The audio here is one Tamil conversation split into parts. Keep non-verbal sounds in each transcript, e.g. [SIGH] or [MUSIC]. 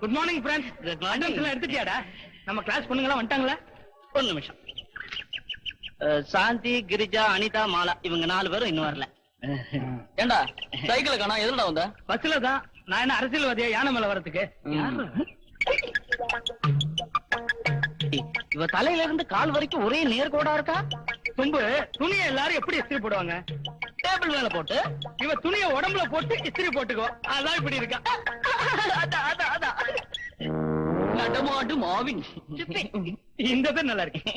Good morning friends Good morning. எல்லாம் எடுத்துட்டியாடா? நம்ம கிளாஸ் பொண்ணுங்களா வந்துட்டாங்களா? ஒரு நிமிஷம். சாந்தி கிரிஜா அனிதா மாலா இவங்க நாலு பேரும் இன்னும் வரல. ஏண்டா சைக்கிள காணா? எதுல வந்த? பஸ்ல தான். நான் என்ன அரசியல்வாதியா? யானை மேல வரதுக்கு இவ தலையில இருந்து கால் வரைக்கும் ஒரே நேர்கோடா இருக்கா? தும்பு துணியை எல்லாரும் எப்படி இஸ்திரி போடுவாங்க? டேபிள் மேல போட்டு. இவ துணியை உடம்புல போட்டு இஸ்திரி போட்டுக்கோ. அதான் இப்படி இருக்கா. அதான், அதான், அதான். நடமாடு மாவின் இந்த பேர் நல்லா இருக்கு.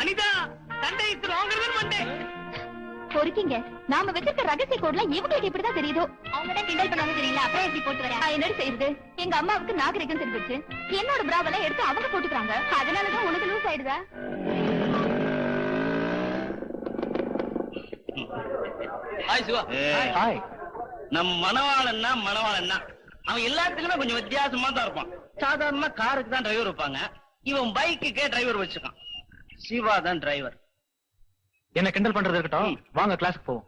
அனிதா சண்டை இஸ்திரி வாங்குறது மண்டே பொறுக்கிங்க. நாம வச்சிருக்க ரகசிய கோட்லாம் இவங்களுக்கு இப்படிதான் தெரியுதோ? அவங்க தான் கிண்டல் பண்ணாங்க தெரியல. அப்புறம் எப்படி போட்டு வரேன் என்னடி செய்யுது எங்க அம்மாவுக்கு நாகரிகம் தெரிஞ்சிருச்சு. என்னோட பிராவெல்லாம் எடுத்து அவங்க போட்டுக்கிறாங்க. அதனாலதான் உனக்கு லூஸ் ஆயிடுதா? ஹாய் சிவா ஹாய் நம்ம மணவாளன்னா மணவாளன்னா. அவன் எல்லாத்துக்குமே கொஞ்சம் வித்தியாசமா தான் இருப்பான். சாதாரணமா காருக்கு தான் டிரைவர் வைப்பாங்க இவன் பைக்குக்கே டிரைவர் வச்சிருக்கான் சிவா தான் டிரைவர் என்ன கிண்டல் பண்றது இருக்கட்டும். வாங்க கிளாஸ்க்கு போவோம்.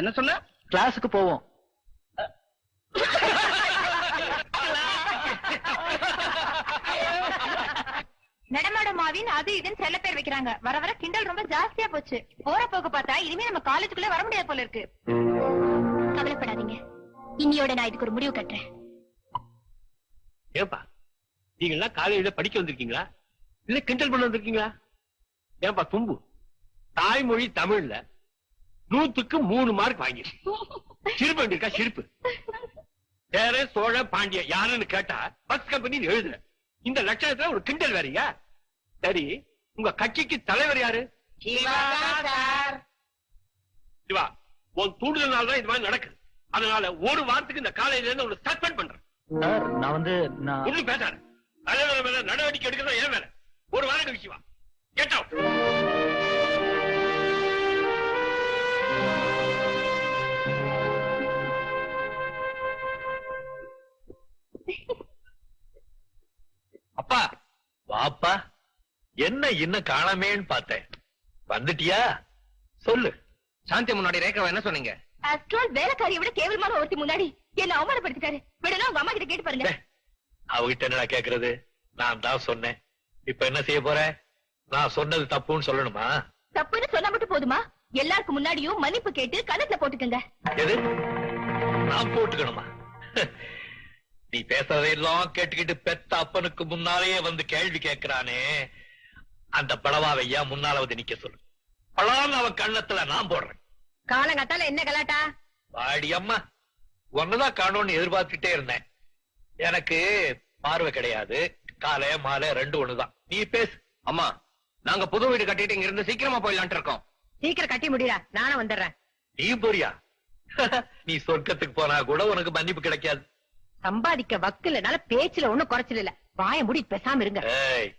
என்ன சொன்ன? கிளாஸுக்கு போவோம். [LAUGHS] நடமாட மாவின் அது இதுன்னு செல்ல பேர் வைக்கிறாங்க. வர வர கிண்டல் ரொம்ப ஜாஸ்தியா போச்சு. போற போக பார்த்தா இனிமே நம்ம காலேஜுக்குள்ள வர முடியாது போல இருக்கு. கவலைப்படாதீங்க. இன்னியோட நான் இதுக்கு ஒரு முடிவு கட்டுறேன். ஏப்பா நீங்க எல்லாம் காலையில படிக்க வந்திருக்கீங்களா? இல்ல கிண்டல் பண்ண வந்திருக்கீங்களா? ஏன்பா தும்பு. தாய்மொழி தமிழ்ல நூத்துக்கு மூணு மார்க் வாங்கி சிரிப்பு இருக்கா சிரிப்பு. [LAUGHS] சேர சோழ பாண்டிய யாருன்னு கேட்டா பஸ் கம்பெனி எழுதுற இந்த லட்சணத்துல ஒரு கிண்டல் வேறீங்க சரி உங்க கட்சிக்கு தலைவர் யாரு? சிவா உன் தூண்டுதல்னால தான் இது மாதிரி நடக்குது. அதனால ஒரு வாரத்துக்கு இந்த காலையில இருந்து உங்களை சஸ்பெண்ட் பண்றேன். சார் நான் வந்து நான் ஒண்ணும் பேசாத. தலைவர் மேல நடவடிக்கை எடுக்கிறதா ஏன் வேலை ஒரு வாரம் கழிச்சு வா கெட் அவுட் அப்பா வாப்பா என்ன இன்னும் காணாமேன்னு பார்த்தேன். வந்துட்டியா? சொல்லு. சாந்தி முன்னாடி ரேகாவை என்ன சொன்னீங்க? வேலைக்காரியை விட கேவலமான ஒருத்தி முன்னாடி என்ன அவமானப்படுத்திட்டாரு. விடலாம் உங்க அம்மா கிட்ட கேட்டு பாருங்க. அவகிட்ட என்னடா கேக்குறது? நான் தான் சொன்னேன். இப்ப என்ன செய்ய போற? நான் சொன்னது தப்புன்னு சொல்லணுமா? தப்புன்னு சொன்னா மட்டும் போதுமா? எல்லாருக்கும் முன்னாடியும் மன்னிப்பு கேட்டு கணக்குல போட்டுக்கங்க. எது? நான் போட்டுக்கணுமா? நீ பேசுறதையெல்லாம் கேட்டுக்கிட்டு பெத்த அப்பனுக்கு முன்னாலேயே வந்து கேள்வி கேட்கிறானே. அந்த படவாவையா முன்னால வந்து நிக்க சொல்லு. பழான்னு அவன் கண்ணத்துல நான் போடுறேன். காலங்காத்தால என்ன கலாட்டா? வாடி அம்மா ஒன்னதான் காணோம்னு எதிர்பார்த்துட்டே இருந்தேன். எனக்கு பார்வை கிடையாது. காலை மாலை ரெண்டு ஒண்ணுதான். நீ பேசு. அம்மா நாங்க புது வீடு கட்டிட்டு இங்க இருந்து சீக்கிரமா போயிடலான்ட்டு இருக்கோம். சீக்கிரம் கட்டி முடியா நானும் வந்துடுறேன். நீ போறியா? [LAUGHS] நீ சொர்க்கத்துக்கு போனா கூட உனக்கு மன்னிப்பு கிடைக்காது. சம்பாதிக்க வக்கு இல்லனால பேச்சுல ஒண்ணும் குறைச்சல் இல்ல. வாய முடி பேசாம இருங்க. ஏய்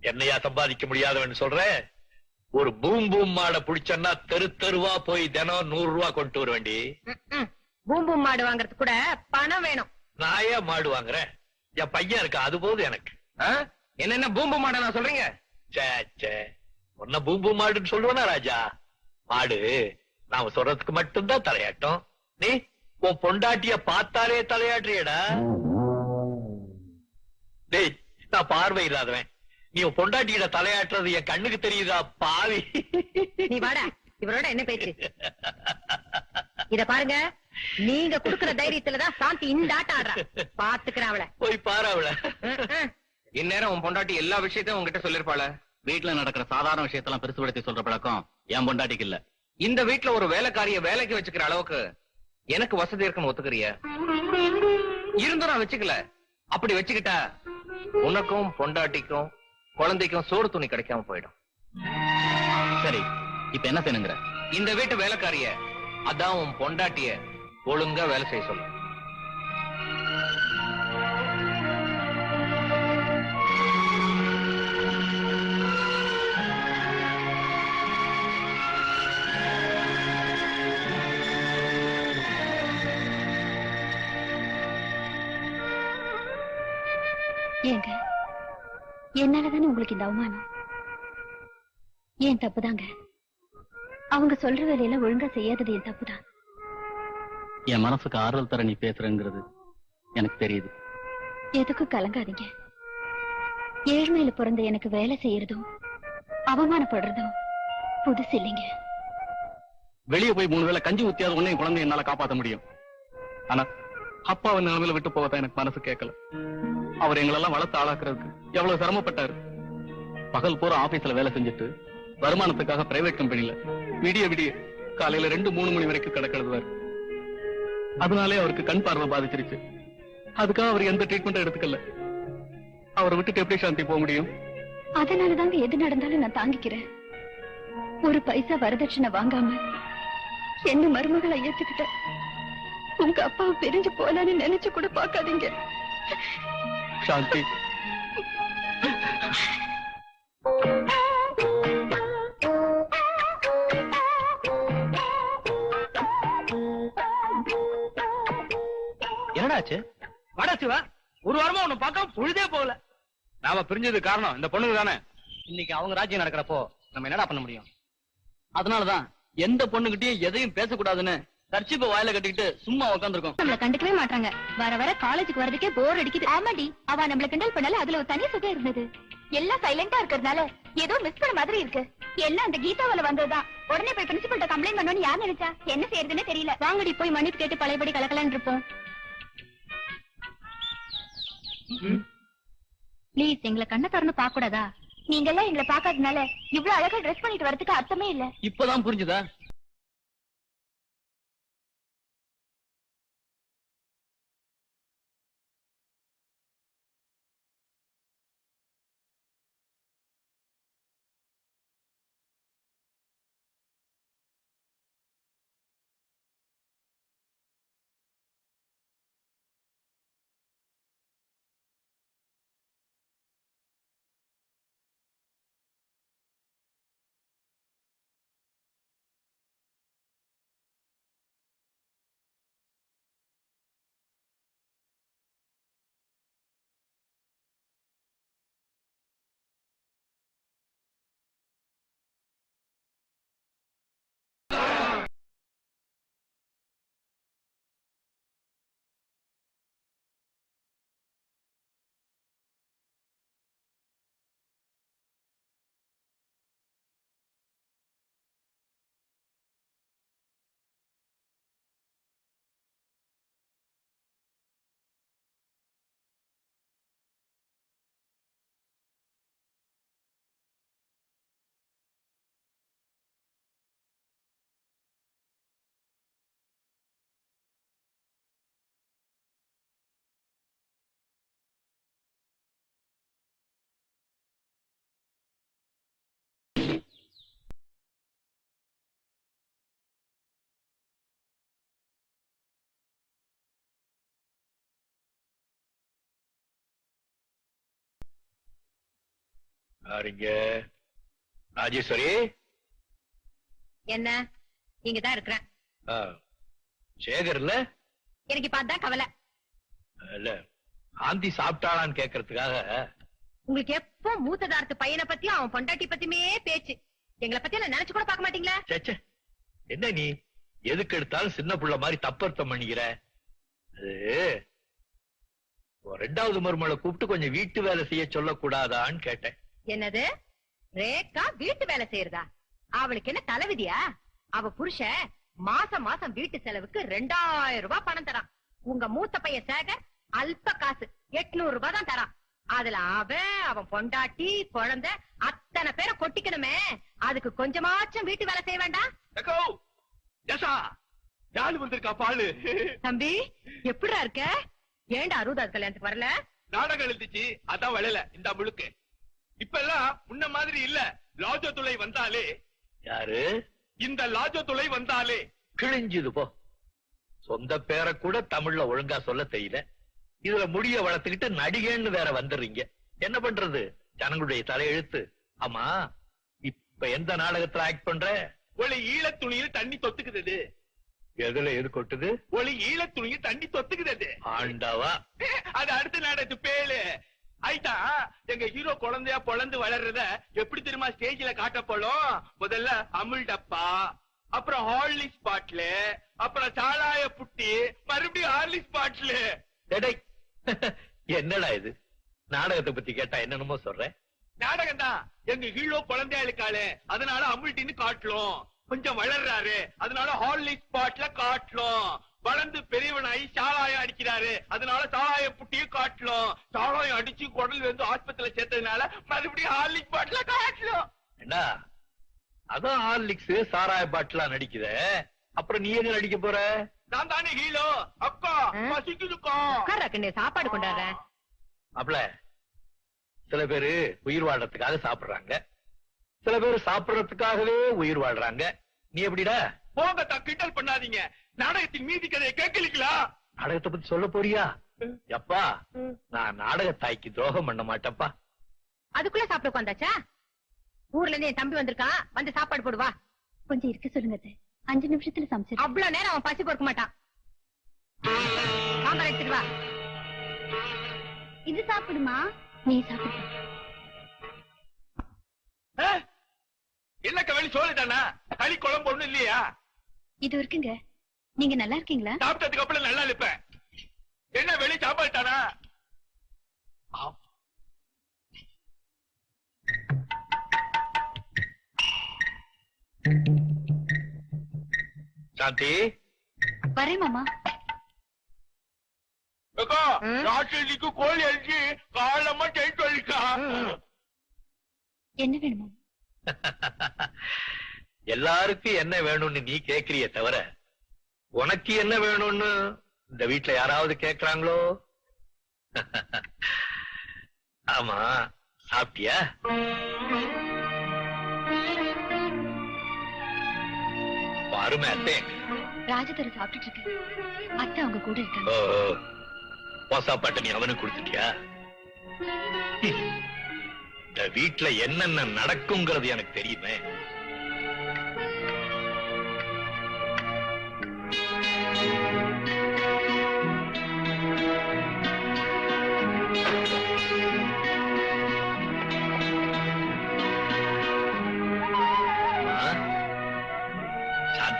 என்னையா சம்பாதிக்க முடியாதவன் சொல்ற? ஒரு பூம் பூம் மாடை புடிச்சன்னா தெரு தெருவா போய் தினம் நூறு ரூபா கொண்டு வர வேண்டி பூம்பு மாடு வாங்குறதுக்கு கூட பணம் வேணும். நான் ஏன் மாடு வாங்குறேன்? என் பையன் இருக்கா? அது போதும் எனக்கு. என்ன பூம்பு மாட நான் சொல்றீங்க? சே சே உன்ன பூம் பூம் மாடுன்னு சொல்லுவனா ராஜா? மாடு நாம சொல்றதுக்கு மட்டும்தான் தலையாட்டம். நீ? உன் பொண்டாட்டிய பார்த்தாலே தலையாட்டுறியடா. டேய் நான் பார்வை இல்லாதவன். நீ உன் பொண்டாட்டியிட தலையாட்டுறது என் கண்ணுக்கு தெரியுதா பாவி? நீ வாடா இவரோட என்ன பேச்சு? இத பாருங்க நீங்க குடுக்குற தைரியத்துலதான் சாந்தி இந்த ஆட்டம் ஆடுறா. பாத்துக்கிறேன் அவளை. போய் பாரு அவள. இந்நேரம் உன் பொண்டாட்டி எல்லா விஷயத்தையும் உங்ககிட்ட சொல்லிருப்பாள வீட்டுல நடக்கிற சாதாரண விஷயத்தெல்லாம் பெருசுபடுத்தி சொல்ற பழக்கம் என் பொண்டாட்டிக்கு இல்ல. இந்த வீட்ல ஒரு வேலைக்காரிய வேலைக்கு வச்சுக்கிற அளவுக்கு எனக்கு வசதி இருக்குன்னு ஒத்துக்கிறிய? இருந்தும் நான் வச்சுக்கல. அப்படி வச்சுக்கிட்டா உனக்கும் பொண்டாட்டிக்கும் குழந்தைக்கும் சோறு துணி கிடைக்காம போயிடும். சரி இப்ப என்ன செய்யணுங்கிற? இந்த வீட்டு வேலைக்காரிய அதான் உன் பொண்டாட்டிய ஒழுங்கா வேலை செய்ய சொல்லு. ஏங்க என்னாலதானே உங்களுக்கு இந்த அவமானம்? ஏன் தப்புதாங்க? அவங்க சொல்ற வேலையெல்லாம் ஒழுங்கா செய்யாதது என் தப்புதான். என் மனசுக்கு ஆறுதல் தர நீ பேசுறங்கிறது எனக்கு தெரியுது. எதுக்கும் கலங்காதீங்க. ஏழ்மையில பிறந்த எனக்கு வேலை செய்யறதும் அவமானப்படுறதும் புதுசு இல்லைங்க. வெளியே போய் மூணு வேளை கஞ்சி ஊத்தியாவது உன்னையும் குழந்தை என்னால காப்பாத்த முடியும். ஆனா அப்பாவை நிலைமையில விட்டு போகத்தான் எனக்கு மனசு கேட்கல. அவர் எங்களெல்லாம் வளர்த்து ஆளாக்குறதுக்கு எவ்வளவு சிரமப்பட்டாரு. பகல் பூரா ஆபீஸ்ல வேலை செஞ்சுட்டு வருமானத்துக்காக பிரைவேட் கம்பெனில விடிய விடிய காலையில ரெண்டு மூணு மணி வரைக்கும் கிடக்கிறது அதனாலே அவருக்கு கண் பார்வை பாதிச்சிருச்சு. அதுக்காக அவர் எந்த ட்ரீட்மெண்ட்டும் எடுத்துக்கல. அவரை விட்டுட்டு எப்படி சாந்தி போக முடியும்? அதனாலதாங்க எது நடந்தாலும் நான் தாங்கிக்கிறேன். ஒரு பைசா வரதட்சணை வாங்காம என்ன மருமகளை ஏத்துக்கிட்ட உங்க அப்பாவை பிரிஞ்சு போலான்னு நினைச்சு கூட பாக்காதீங்க சாந்தி. என்னடாச்சு வாடா சிவா. ஒரு வாரமா உன்னை பார்க்க பொழுதே போகல. நாம பிரிஞ்சது காரணம் இந்த பொண்ணுங்க தானே. இன்னைக்கு அவங்க ராஜ்யம் நடக்கிறப்போ நம்ம என்னடா பண்ண முடியும்? அதனாலதான் எந்த பொண்ணுகிட்டயும் எதையும் பேசக்கூடாதுன்னு கர்ச்சிப்ப வாயில கட்டிக்கிட்டு சும்மா உட்காந்துருக்கோம் நம்மள கண்டுக்கவே மாட்டாங்க வர வர காலேஜுக்கு வரதுக்கே போர் அடிக்குது. ஆமாடி. அவ நம்மள கிண்டல் பண்ணல அதுல ஒரு தனி சுகம் இருந்தது. எல்லாம் சைலண்டா இருக்கறதுனால ஏதோ மிஸ் பண்ண மாதிரி இருக்கு. எல்லாம் அந்த கீதாவில வந்ததுதான். உடனே போய் பிரின்சிபல்ட்ட கம்ப்ளைண்ட் பண்ணணும்னு யார் நினைச்சா? என்ன செய்யறதுன்னு தெரியல. வாங்கடி போய் மன்னிப்பு கேட்டு பழையபடி கலக்கலான்னு இருப்போம். ப்ளீஸ் எங்களை கண்ணை திறந்து பார்க்க கூடாதா நீங்க எல்லாம் எங்களை பார்க்காதனால இவ்வளவு அழகா ட்ரெஸ் பண்ணிட்டு வரதுக்கு அர்த்தமே இல்ல. இப்பதான் புரிஞ்சுதா? யாருங்க ராஜேஸ்வரி? என்ன? இங்க தான் இருக்கிறேன். ஆ, சேகர் இல்ல எனக்கு அதான் கவலை. இல்ல ஆந்தி சாப்பிட்டாளான்னு கேக்குறதுக்காக. உங்களுக்கு எப்போ மூத்ததாரத்து பையனை பத்தியும் அவன் பொண்டாட்டி பத்தியுமே பேச்சு. எங்களை பத்தி எல்லாம் நினைச்சு கூட பார்க்க மாட்டீங்களா? ச்சே, ச்சே. என்ன நீ? எதுக்கு எடுத்தாலும் சின்ன புள்ள மாதிரி தப்பர்த்தம் பண்ணிக்கிற? அது ரெண்டாவது மருமகளை கூப்பிட்டு கொஞ்சம் வீட்டு வேலை செய்ய சொல்லக்கூடாதான்னு கேட்டேன். என்னது? ரேகா வீட்டு வேலை செய்யறதா? அவளுக்கு என்ன தலைவிதியா அவ புருஷன் மாசம் மாசம் வீட்டு செலவுக்கு ரெண்டாயிரம் ரூபாய் பணம் தரான். உங்க மூத்த பையன் சேகர் அல்ப காசு எட்நூறு ரூபாய் தான் தரான். அதுல அவன் அவன் பொண்டாட்டி குழந்தை அத்தனை பேரை கொட்டிக்கணுமே. அதுக்கு கொஞ்சமாச்சும் வீட்டு வேலை செய்ய வேண்டாம். தம்பி எப்படிடா இருக்க? ஏன்டா அறுபதாவது கல்யாணத்துக்கு வரல? நாடகம் எழுதிச்சு அதான் வளையல இந்த முழுக்கு. இப்ப எல்லாம் முன்ன மாதிரி இல்ல. லாஜோ துளை வந்தாலே. யாரு? இந்த லாஜோ துளை வந்தாலே. கிழிஞ்சுது போ. சொந்த பேரை கூட தமிழ்ல ஒழுங்கா சொல்ல தெரியல. இதுல முடிய வளர்த்துக்கிட்டு நடிகைன்னு வேற வந்துடுறீங்க. என்ன பண்றது? ஜனங்களுடைய தலையெழுத்து ஆமா இப்ப எந்த நாடகத்துல ஆக்ட் பண்ற? ஒளி ஈழத் துணியில் தண்ணி தொத்துக்குது எதுல எது கொட்டுது? ஒளி ஈழத் துணியில் தண்ணி தொத்துக்குது ஆண்டவா. அது அடுத்த நாடகத்து பேரு. ஐட்டா எங்க ஹீரோ குழந்தையா பொழந்து வளர்றத எப்படி தெரியுமா ஸ்டேஜ்ல காட்டப்படும் முதல்ல அமுல் டப்பா அப்புறம் ஹார்லிக்ஸ் பாட்டிலு அப்புறம் சாலாய புட்டி மறுபடியும் ஹார்லிக்ஸ் பாட்டிலு டேய், என்னடா இது? நாடகத்தை பத்தி கேட்டா என்னென்னமோ சொல்றேன் நாடகம் தான் எங்க ஹீரோ குழந்தையா இருக்காளே அதனால அமுல் டின்னு காட்டலும் கொஞ்சம் வளர்றாரு அதனால ஹார்லிக்ஸ் பாட்டில காட்டலும் வளர்ந்து பெரியவனாயி சாராயம் அடிக்கிறாரு. அதனால சாராய புட்டியும் காட்டலும். சாராயம் அடிச்சு குடல் வந்து ஆஸ்பத்திரியில சேர்த்ததுனால மறுபடியும் ஹார்லிக்ஸ் பாட்டில காட்டலும். என்ன? அதான் ஹார்லிக்ஸ் சாராய பாட்டுலாம் நடிக்குத? அப்புறம் நீ என்ன நடிக்க போற? நான் தானே ஹீரோ. அக்கா பசிக்குதுக்கா. சாப்பாடு கொண்டாடுறேன் அப்பல சில பேரு உயிர் வாழ்றதுக்காக சாப்பிடுறாங்க. சில பேர் சாப்பிடுறதுக்காகவே உயிர் வாழ்றாங்க. நீ எப்படிடா? போங்க தா கிண்டல் பண்ணாதீங்க. நாடகத்தின் மீதி கதையை கேட்கலீங்களா? நாடகத்தை பத்தி சொல்ல போறியா? எப்பா நான் நாடக தாய்க்கு துரோகம் பண்ண மாட்டேன்ப்பா. அதுக்குள்ள சாப்பிட உட்காந்தாச்சா? ஊர்ல இருந்து என் தம்பி வந்திருக்கான் வந்து சாப்பாடு போடுவா கொஞ்சம் இருக்க சொல்லுங்க. அஞ்சு நிமிஷத்துல சமைச்சிரு அவ்வளவு நேரம் அவன் பசி பொறுக்க மாட்டான். சாம்பார் எடுத்துட்டு வா. இது சாப்பிடுமா? நீ சாப்பிடு? என்ன கவலை சோழுதானா களி குழம்பு ஒண்ணும் இல்லையா? இது இருக்குங்க. நீங்க நல்லா இருக்கீங்களா? சாப்பிட்டதுக்கு அப்புறம் நல்லா இருப்பேன். என்ன வெளி சாப்பாட்டானா சாந்தி? வரேன் மாமா? ராத்திரிக்கு கோழி அடிச்சு காலமா டென்ட் வலிக்கா என்ன வேணுமா எல்லாருக்கும் என்ன வேணும்னு நீ கேக்குறியே தவிர உனக்கு என்ன வேணும்னு? இந்த வீட்ல யாராவது கேக்குறாங்களோ ஆமா சாப்பிட்டியா? பாருமே அத்தே. ராஜதர சாப்பிட்டுட்டு இருக்கு. அத்தை அவங்க கூட இருக்காங்க. நீ அவனுக்கு கொடுத்துட்டியா? இந்த வீட்ல என்னென்ன நடக்குங்கிறது எனக்கு தெரியுமே.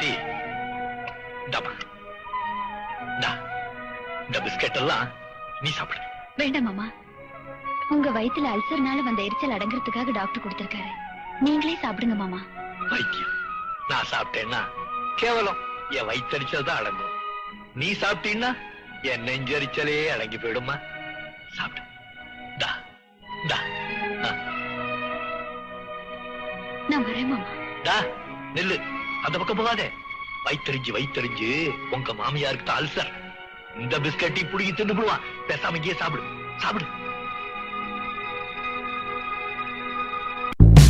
இந்தாம்மா. இந்தா. பிஸ்கட் எல்லாம் நீ சாப்பிடு. வேண்டாம் மாமா. உங்க வயித்துல அல்சர்னால வந்த எரிச்சல் அடங்குறதுக்காக டாக்டர் கொடுத்திருக்காரு. நீங்களே சாப்பிடுங்க மாமா. வைத்தியம். நான் சாப்பிட்டேன்னா கேவலம். என் வயிற்றறிச்சல் தான் அடங்கும். நீ சாப்பிட்டீன்னா என் நெஞ்சரிச்சலே அடங்கி போயிடுமா சாப்பிடு. நான் வரேன் மாமா. நில்லு. அந்த பக்கம் போகாதே. வைத்தறிஞ்சு வைத்தறிஞ்சு உங்க மாமியாருக்கு அல்சர் இந்த பிஸ்கட்டி புடுங்கி தின்னு போடுவான். பேசாம இங்கேயே சாப்பிடு. சாப்பிடு.